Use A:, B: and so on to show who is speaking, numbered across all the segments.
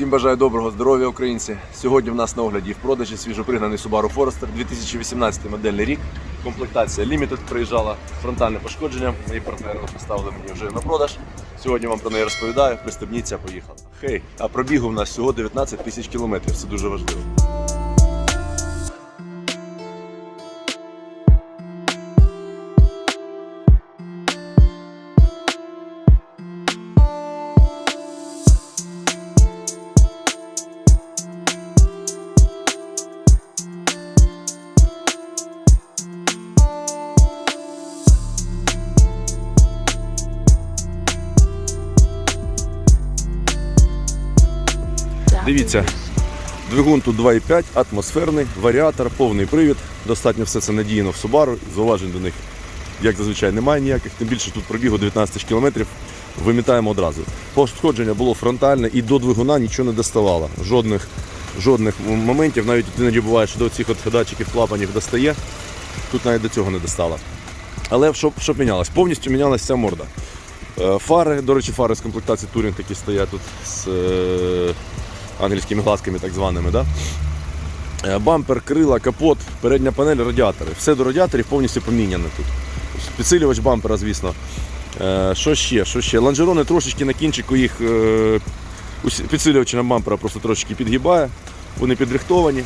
A: Всім бажаю доброго здоров'я, українці. Сьогодні в нас на огляді в продажі свіжопригнаний Subaru Forester 2018 модельний рік. Комплектація Limited приїжджала фронтальне пошкодження. Мої партнери поставили мені вже на продаж. Сьогодні вам про неї розповідаю. Пристебніться, поїхали. Хей, а пробігу в нас всього 19 тисяч кілометрів. Це дуже важливо. Дивіться, двигун тут 2,5, атмосферний, варіатор, повний привід. Достатньо все це надіяно в Subaru. Зауважень до них, як зазвичай, немає ніяких. Тим більше тут пробігу 19 тисяч кілометрів. Вимітаємо одразу. Пошкодження було фронтальне і до двигуна нічого не доставало. Жодних, жодних моментів. Навіть іноді буває, що до цих от датчиків клапанів достає. Тут навіть до цього не достало. Але що, що мінялось? Повністю мінялася ця морда. Е, Фари, до речі, фари з комплектації Touring такі стоять тут з е, ангельськими глазками, так званими. Да? Е, Бампер, крила, капот, передня панель, радіатори. Все до радіаторів повністю поміняно тут. Підсилювач бампера, звісно. Е, Що ще? Що ще? Лонжерони трошечки на кінчику їх е, підсилювачі на бампера просто трошечки підгибає. Вони підрихтовані,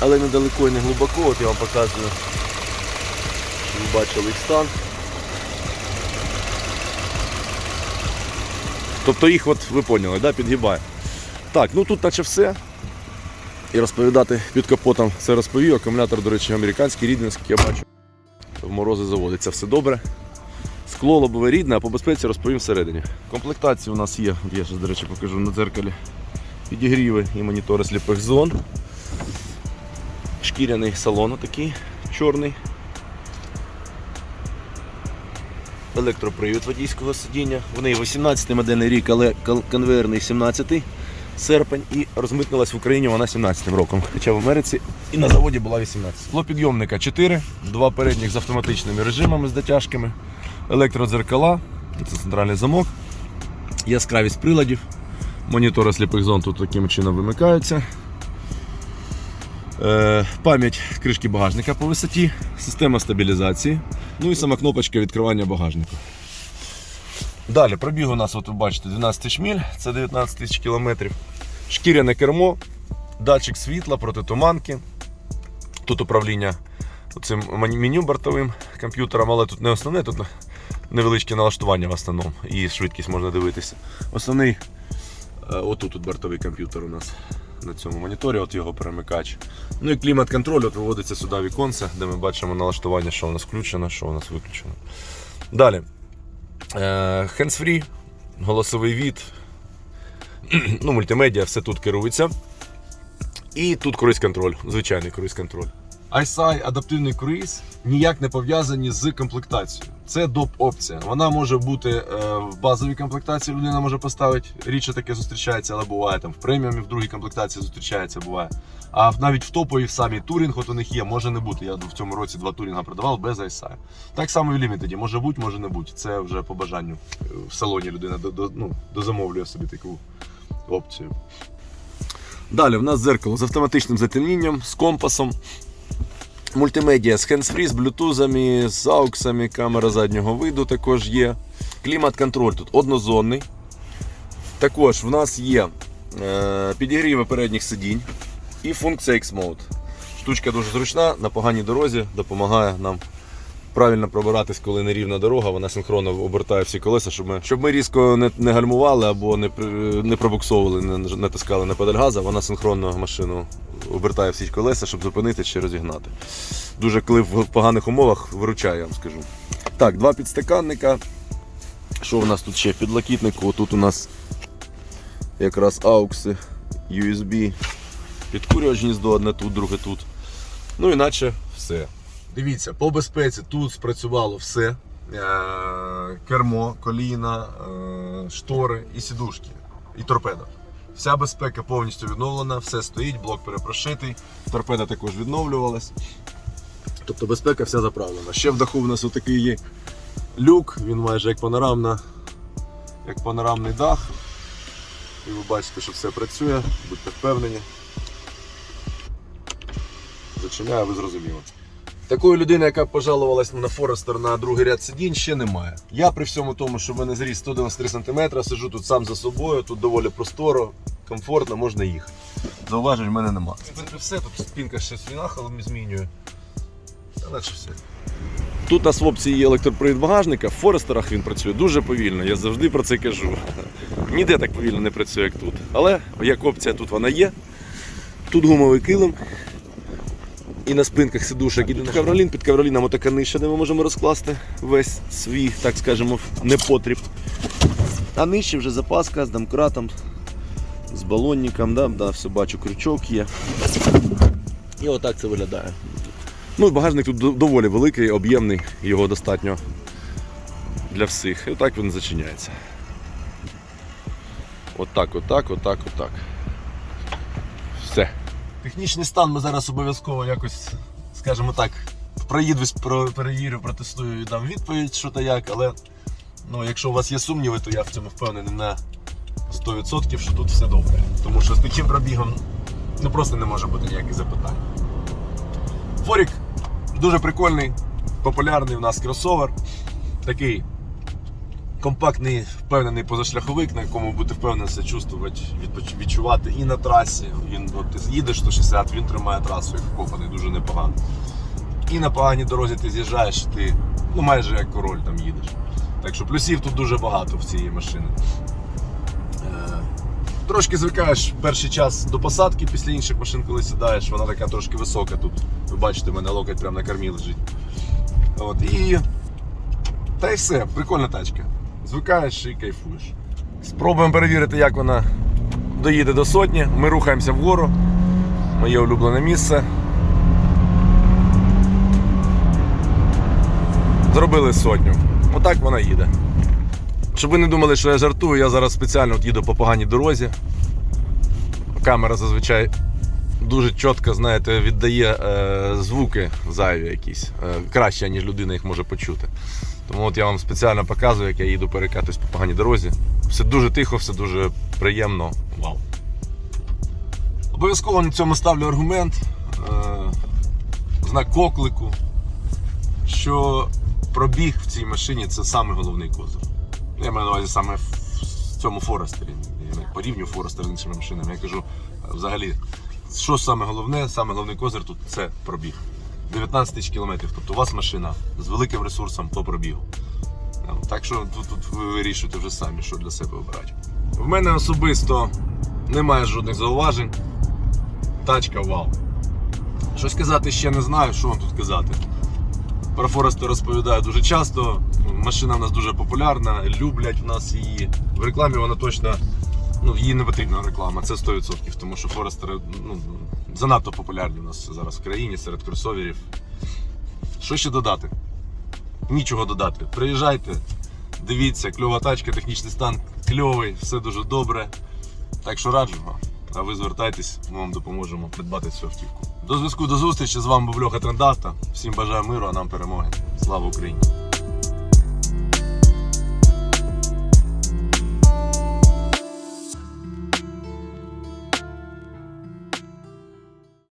A: але недалеко і не глибоко. От я вам показую, щоб ви бачили їх стан. Тобто їх, от ви поняли, да, підгибає. Так, ну тут наче все. І розповідати під капотом це розповів. Акумулятор, до речі, американський, рідненський, я бачу. В морози заводиться все добре. Скло лобове рідне, а по безпеці розповім всередині. Комплектації у нас є, я зараз, до речі, покажу на дзеркалі. Підігріви і монітори сліпих зон. Шкіряний салон такий чорний. електропривід водійського сидіння. В неї 18 модельний рік, але конвейерний 17 серпень і розмитнилась в Україні вона 17 роком. Хоча в Америці і на заводі була 18. Склопідйомника 4, два передніх з автоматичними режимами з дотяжками, електродзеркала, це центральний замок, яскравість приладів, монітори сліпих зон тут таким чином вимикаються. Е, пам'ять кришки багажника по висоті, система стабілізації, ну і сама кнопочка відкривання багажника. Далі пробіг у нас, от ви бачите, 12 тисяч міль, це 19 тисяч кілометрів. Шкіряне кермо, датчик світла, протитуманки. Тут управління цим меню бортовим комп'ютером, але тут не основне, тут невеличке налаштування в основному і швидкість можна дивитися. Основний Е, Отут тут бортовий комп'ютер у нас на цьому моніторі, от його перемикач. Ну і клімат-контроль от виводиться сюди віконце, де ми бачимо налаштування, що у нас включено, що у нас виключено. Далі. Е, Hands-free, голосовий від, ну, мультимедіа, все тут керується. І тут круїз-контроль, звичайний круїз-контроль. ISI адаптивний круїз ніяк не пов'язані з комплектацією. Це доп опція. Вона може бути е, в базовій комплектації, людина може поставити. Рідше таке зустрічається, але буває там в преміумі, в другій комплектації зустрічається, буває. А навіть в топовій в самій турінг, от у них є, може не бути. Я в цьому році два турінга продавав без ISI. Так само і в лімітеді. Може бути, може не бути. Це вже по бажанню. Е, В салоні людина до, до, ну, дозамовлює собі таку опцію. Далі в нас зеркало з автоматичним затемнінням, з компасом. Мультимедіа з hands-free, з блютузами, з ауксами, камера заднього виду також є. Клімат-контроль тут однозонний. Також в нас є е, підігріви передніх сидінь і функція X-Mode. Штучка дуже зручна, на поганій дорозі допомагає нам правильно пробиратись, коли нерівна дорога, вона синхронно обертає всі колеса, щоб ми, щоб ми різко не, не гальмували або не, не пробуксовували, не натискали на педаль газа, вона синхронно машину обертає всі колеса, щоб зупинити чи розігнати. Дуже коли в поганих умовах виручає, я вам скажу. Так, два підстаканника. Що у нас тут ще в підлокітнику? Тут у нас якраз аукси, USB, підкурювач гніздо, одне тут, друге тут. Ну іначе все. Дивіться, по безпеці тут спрацювало все. Е, Кермо, коліна, е, штори і сідушки, і торпеда. Вся безпека повністю відновлена, все стоїть, блок перепрошитий, торпеда також відновлювалась. Тобто безпека вся заправлена. Ще в даху в нас отакий є люк, він майже як панорамна, як панорамний дах. І ви бачите, що все працює, будьте впевнені. Зачиняю, ви зрозуміли. Такої людини, яка пожалувалась на Форестер на другий ряд сидінь, ще немає. Я при всьому тому, що в мене зріс 193 см, сиджу тут сам за собою, тут доволі просторо, комфортно, можна їхати. Зауважень в мене нема. Все, тут спинка ще свій нахилом змінює. Та наче все. Тут у нас в опції є електропривід багажника, в Форестерах він працює дуже повільно, я завжди про це кажу. Ніде так повільно не працює, як тут. Але як опція тут вона є. Тут гумовий килим. І на спинках сидушок іде ковролін. Під ковроліном отака ниша, де ми можемо розкласти весь свій, так скажемо, непотріб. А нижче вже запаска з домкратом, з балонником, да, да, все бачу, крючок є. І отак це виглядає. Ну, багажник тут доволі великий, об'ємний, його достатньо для всіх. І отак він зачиняється. Отак, отак, отак, отак. Технічний стан ми зараз обов'язково якось, скажімо так, проїдусь, перевірю, протестую і дам відповідь, що та як, але ну, якщо у вас є сумніви, то я в цьому впевнений на 100%, що тут все добре. Тому що з таким пробігом ну, просто не може бути ніяких запитань. Форік дуже прикольний, популярний у нас кросовер. Такий компактний, впевнений позашляховик, на якому будете впевнено себе чувствувати, відчувати і на трасі. Він, от, ти їдеш 160, він тримає трасу як вкопаний, дуже непогано. І на поганій дорозі ти з'їжджаєш, ти ну, майже як король там їдеш. Так що плюсів тут дуже багато в цієї машини. Е, Трошки звикаєш перший час до посадки після інших машин, коли сідаєш, вона така трошки висока тут. Ви бачите, в мене локоть прямо на кормі лежить. От, і... Та й все, прикольна тачка. Звикаєш і кайфуєш. Спробуємо перевірити, як вона доїде до сотні. Ми рухаємося вгору. Моє улюблене місце. Зробили сотню. Отак вона їде. Щоб ви не думали, що я жартую, я зараз спеціально от їду по поганій дорозі. Камера зазвичай дуже чітко, знаєте, віддає е, звуки зайві якісь. Е, краще, ніж людина їх може почути. Тому от я вам спеціально показую, як я їду перекатуюсь по поганій дорозі. Все дуже тихо, все дуже приємно. Вау. Обов'язково на цьому ставлю аргумент, е, знак оклику, що пробіг в цій машині це саме головний козир. Я маю на увазі саме в цьому Форестері. Я не порівнюю Форестер з іншими машинами. Я кажу, е, взагалі, що саме головне, саме головний козир тут це пробіг. 19 тисяч кілометрів. Тобто у вас машина з великим ресурсом по пробігу. Так що тут, тут ви вирішуєте вже самі, що для себе обирати. В мене особисто немає жодних зауважень. Тачка вау. Щось казати ще не знаю, що вам тут казати. Про Форестер розповідаю дуже часто. Машина в нас дуже популярна, люблять в нас її. В рекламі вона точно, ну, їй не потрібна реклама, це 100%, тому що Форестери ну, занадто популярні в нас зараз в країні серед кросоверів. Що ще додати? Нічого додати. Приїжджайте, дивіться, кльова тачка, технічний стан кльовий, все дуже добре. Так що раджу вам. А ви звертайтесь, ми вам допоможемо придбати цю автівку. До зв'язку, до зустрічі. З вами був Льоха Трендавта. Всім бажаю миру, а нам перемоги. Слава Україні!